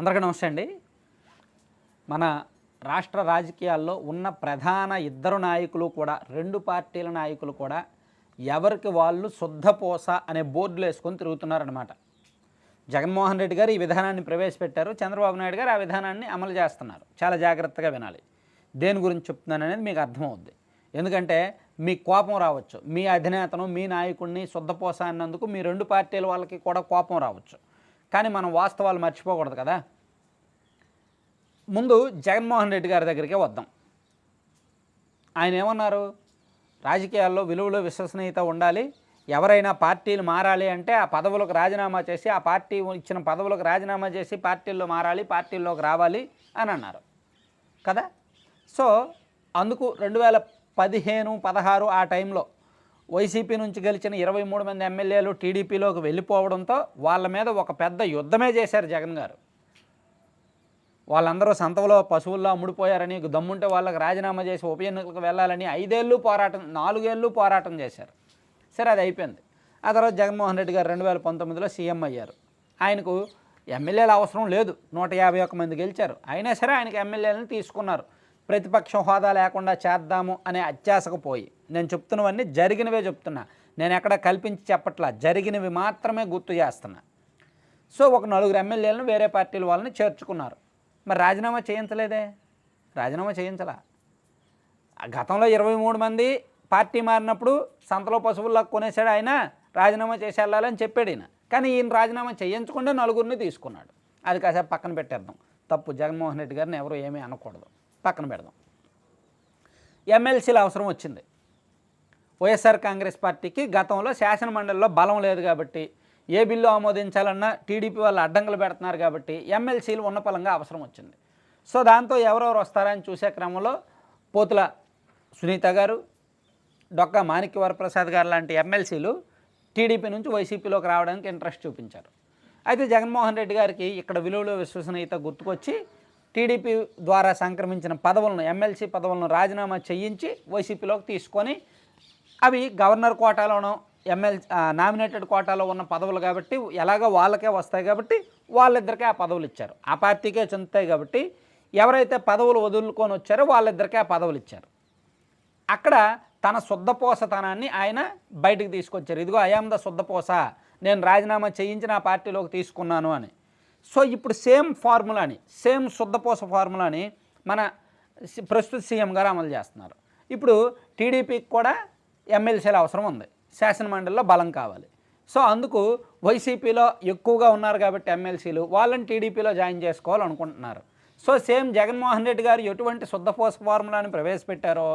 అందరికీ నమస్తే అండి. మన రాష్ట్ర రాజకీయాల్లో ఉన్న ప్రధాన ఇద్దరు నాయకులు కూడా రెండు పార్టీల నాయకులు కూడా ఎవరికి వాళ్ళు శుద్ధపోస అనే బోర్డులు వేసుకొని తిరుగుతున్నారనమాట జగన్మోహన్ రెడ్డి గారు ఈ విధానాన్ని ప్రవేశపెట్టారు. చంద్రబాబు నాయుడు గారు ఆ విధానాన్ని అమలు చేస్తున్నారు. చాలా జాగ్రత్తగా వినాలి. దేని గురించి చెప్తున్నాను అనేది మీకు అర్థమవుద్ది. ఎందుకంటే మీ కోపం రావచ్చు. మీ అధినేతను మీ నాయకుడిని శుద్ధపోస అన్నందుకు మీ రెండు పార్టీల వాళ్ళకి కూడా కోపం రావచ్చు. కానీ మనం వాస్తవాలు మర్చిపోకూడదు కదా. ముందు జగన్మోహన్ రెడ్డి గారి దగ్గరికే వద్దాం. ఆయన ఏమన్నారు? రాజకీయాల్లో విలువలు విశ్వసనీయత ఉండాలి. ఎవరైనా పార్టీలు మారాలి అంటే ఆ పదవులకు రాజీనామా చేసి ఆ పార్టీ ఇచ్చిన పదవులకు రాజీనామా చేసి పార్టీల్లో మారాలి పార్టీల్లోకి రావాలి అని అన్నారు. కదా? సో అందుకు రెండు వేల పదిహేను పదహారు ఆ టైంలో వైసీపీ నుంచి గెలిచిన ఇరవై మూడు మంది ఎమ్మెల్యేలు టీడీపీలోకి వెళ్ళిపోవడంతో వాళ్ళ మీద ఒక పెద్ద యుద్ధమే చేశారు జగన్ గారు. వాళ్ళందరూ సంతలో పశువుల్లో అమ్ముడిపోయారని దమ్ముంటే వాళ్ళకి రాజీనామా చేసి ఉప ఎన్నికలకు వెళ్ళాలని ఐదేళ్ళు పోరాటం నాలుగేళ్ళు పోరాటం చేశారు. సరే అది అయిపోయింది. ఆ తర్వాత జగన్మోహన్ రెడ్డి గారు రెండు వేల పంతొమ్మిదిలో సీఎం అయ్యారు. ఆయనకు ఎమ్మెల్యేల అవసరం లేదు. నూట యాభై ఒక్క మంది గెలిచారు. అయినా సరే ఆయనకు ఎమ్మెల్యేలను తీసుకున్నారు. ప్రతిపక్షం హోదా లేకుండా చేద్దాము అనే అత్యాశకు పోయి. నేను చెప్తున్నవన్నీ జరిగినవే చెప్తున్నా. నేను ఎక్కడ కల్పించి చెప్పట్లా. జరిగినవి మాత్రమే గుర్తు చేస్తున్నా. సో ఒక నలుగురు ఎమ్మెల్యేలను వేరే పార్టీల వాళ్ళని చేర్చుకున్నారు. మరి రాజీనామా చేయించలేదే? రాజీనామా చేయించలా? ఆ గతంలో ఇరవై మూడు మంది పార్టీ మారినప్పుడు సంతలో పశువుల్లో కొనేసాడు ఆయన రాజీనామా చేసి వెళ్ళాలని చెప్పాడు ఈయన. కానీ ఈయన రాజీనామా చేయించకుండా నలుగురిని తీసుకున్నాడు. అది కాసేపు పక్కన పెట్టేద్దాం. తప్పు జగన్మోహన్ రెడ్డి గారిని ఎవరు ఏమీ అనకూడదు. పక్కన పెడదాం. ఎమ్మెల్సీల అవసరం వచ్చింది. వైఎస్ఆర్ కాంగ్రెస్ పార్టీకి గతంలో శాసనమండలిలో బలం లేదు కాబట్టి ఏ బిల్లు ఆమోదించాలన్నా టీడీపీ వాళ్ళు అడ్డంకులు పెడుతున్నారు కాబట్టి ఎమ్మెల్సీలు ఉన్న పలంగా అవసరం వచ్చింది. సో దాంతో ఎవరెవరు వస్తారని చూసే క్రమంలో పోతుల సునీత గారు డొక్కా మాణిక్య వరప్రసాద్ గారు లాంటి ఎమ్మెల్సీలు టీడీపీ నుంచి వైసీపీలోకి రావడానికి ఇంట్రెస్ట్ చూపించారు. అయితే జగన్మోహన్ రెడ్డి గారికి ఇక్కడ విలువలు విశ్వసనీయత గుర్తుకొచ్చి టీడీపీ ద్వారా సంక్రమించిన పదవులను ఎమ్మెల్సీ పదవులను రాజీనామా చేయించి వైసీపీలోకి తీసుకొని అవి గవర్నర్ కోటాలోనో ఎమ్మెల్ నామినేటెడ్ కోటాలో ఉన్న పదవులు కాబట్టి ఎలాగో వాళ్ళకే వస్తాయి కాబట్టి వాళ్ళిద్దరికే ఆ పదవులు ఇచ్చారు. ఆ పార్టీకే చెందుతాయి కాబట్టి ఎవరైతే పదవులు వదులుకొని వచ్చారో వాళ్ళిద్దరికే ఆ పదవులు ఇచ్చారు. అక్కడ తన శుద్ధపోసతనాన్ని ఆయన బయటకు తీసుకొచ్చారు. ఇదిగో ఐఆమ్ ద శుద్ధపోస నేను రాజీనామా చేయించి నా పార్టీలోకి తీసుకున్నాను అని. సో ఇప్పుడు సేమ్ ఫార్ములాని సేమ్ శుద్ధపోస ఫార్ములాని మన ప్రస్తుత సీఎం గారు అమలు చేస్తున్నారు. ఇప్పుడు టీడీపీకి కూడా ఎమ్మెల్సీల అవసరం ఉంది. శాసనమండలిలో బలం కావాలి. సో అందుకు వైసీపీలో ఎక్కువగా ఉన్నారు కాబట్టి ఎమ్మెల్సీలు వాళ్ళని టీడీపీలో జాయిన్ చేసుకోవాలనుకుంటున్నారు. సో సేమ్ జగన్మోహన్ రెడ్డి గారు ఎటువంటి శుద్ధపోస ఫార్ములాని ప్రవేశపెట్టారో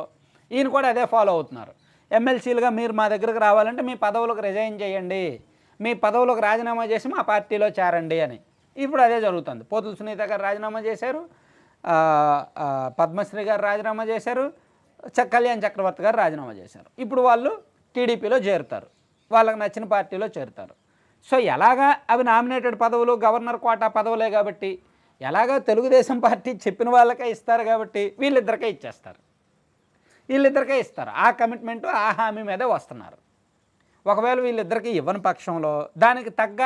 ఈయన కూడా అదే ఫాలో అవుతున్నారు. ఎమ్మెల్సీలుగా మీరు మా దగ్గరకు రావాలంటే మీ పదవులకు రిజైన్ చేయండి. మీ పదవులకు రాజీనామా చేసి మా పార్టీలో చేరండి అని. ఇప్పుడు అదే జరుగుతుంది. పోతుల సునీత గారు రాజీనామా చేశారు. పద్మశ్రీ గారు రాజీనామా చేశారు. కళ్యాణ్ చక్రవర్తి గారు రాజీనామా చేశారు. ఇప్పుడు వాళ్ళు టీడీపీలో చేరుతారు. వాళ్ళకి నచ్చిన పార్టీలో చేరుతారు. సో ఎలాగా అవి నామినేటెడ్ పదవులు గవర్నర్ కోటా పదవులే కాబట్టి ఎలాగా తెలుగుదేశం పార్టీ చెప్పిన వాళ్ళకే ఇస్తారు కాబట్టి వీళ్ళిద్దరికే ఇచ్చేస్తారు. వీళ్ళిద్దరికే ఇస్తారు. ఆ కమిట్మెంట్ ఆ హామీ మీదే వస్తున్నారు. ఒకవేళ వీళ్ళిద్దరికి ఇవ్వని పక్షంలో దానికి తగ్గ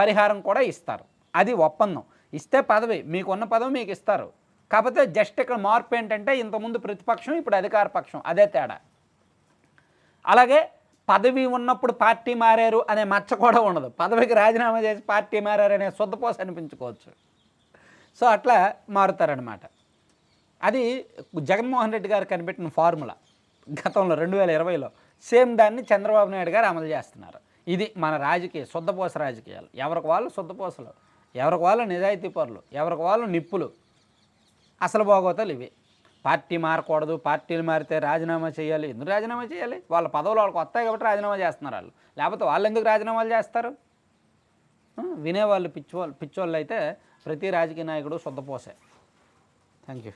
పరిహారం కూడా ఇస్తారు. అది ఒప్పందం. ఇస్తే పదవి మీకున్న పదవి మీకు ఇస్తారు కాకపోతే జస్ట్ ఇక్కడ మార్పు ఏంటంటే ఇంతకుముందు ప్రతిపక్షం ఇప్పుడు అధికార పక్షం. అదే తేడా. అలాగే పదవి ఉన్నప్పుడు పార్టీ మారారు అనే మచ్చ కూడా ఉండదు. పదవికి రాజీనామా చేసి పార్టీ మారారు అనే శుద్ధపోస అనిపించుకోవచ్చు. సో అట్లా మారుతారనమాట అది జగన్మోహన్ రెడ్డి గారు కనిపెట్టిన ఫార్ములా. గతంలో రెండు వేల ఇరవైలో సేమ్ దాన్ని చంద్రబాబు నాయుడు గారు అమలు చేస్తున్నారు. ఇది మన రాజకీయ శుద్ధపోస రాజకీయాలు. ఎవరికి వాళ్ళు శుద్ధపోసలు. ఎవరికి వాళ్ళు నిజాయితీ పరులు ఎవరికి వాళ్ళు నిప్పులు. అసలు బాగోతాలు ఇవి. పార్టీ మారకూడదు పార్టీలు మారితే రాజీనామా చేయాలి. ఎందుకు రాజీనామా చేయాలి? వాళ్ళ పదవులు వాళ్ళకి వస్తాయి కాబట్టి రాజీనామా చేస్తున్నారు వాళ్ళు. లేకపోతే వాళ్ళు ఎందుకు రాజీనామాలు చేస్తారు? వినేవాళ్ళు పిచ్చివాళ్ళు పిచ్చోళ్ళు అయితే ప్రతి రాజకీయ నాయకుడు శుద్ధపోసే థ్యాంక్ యూ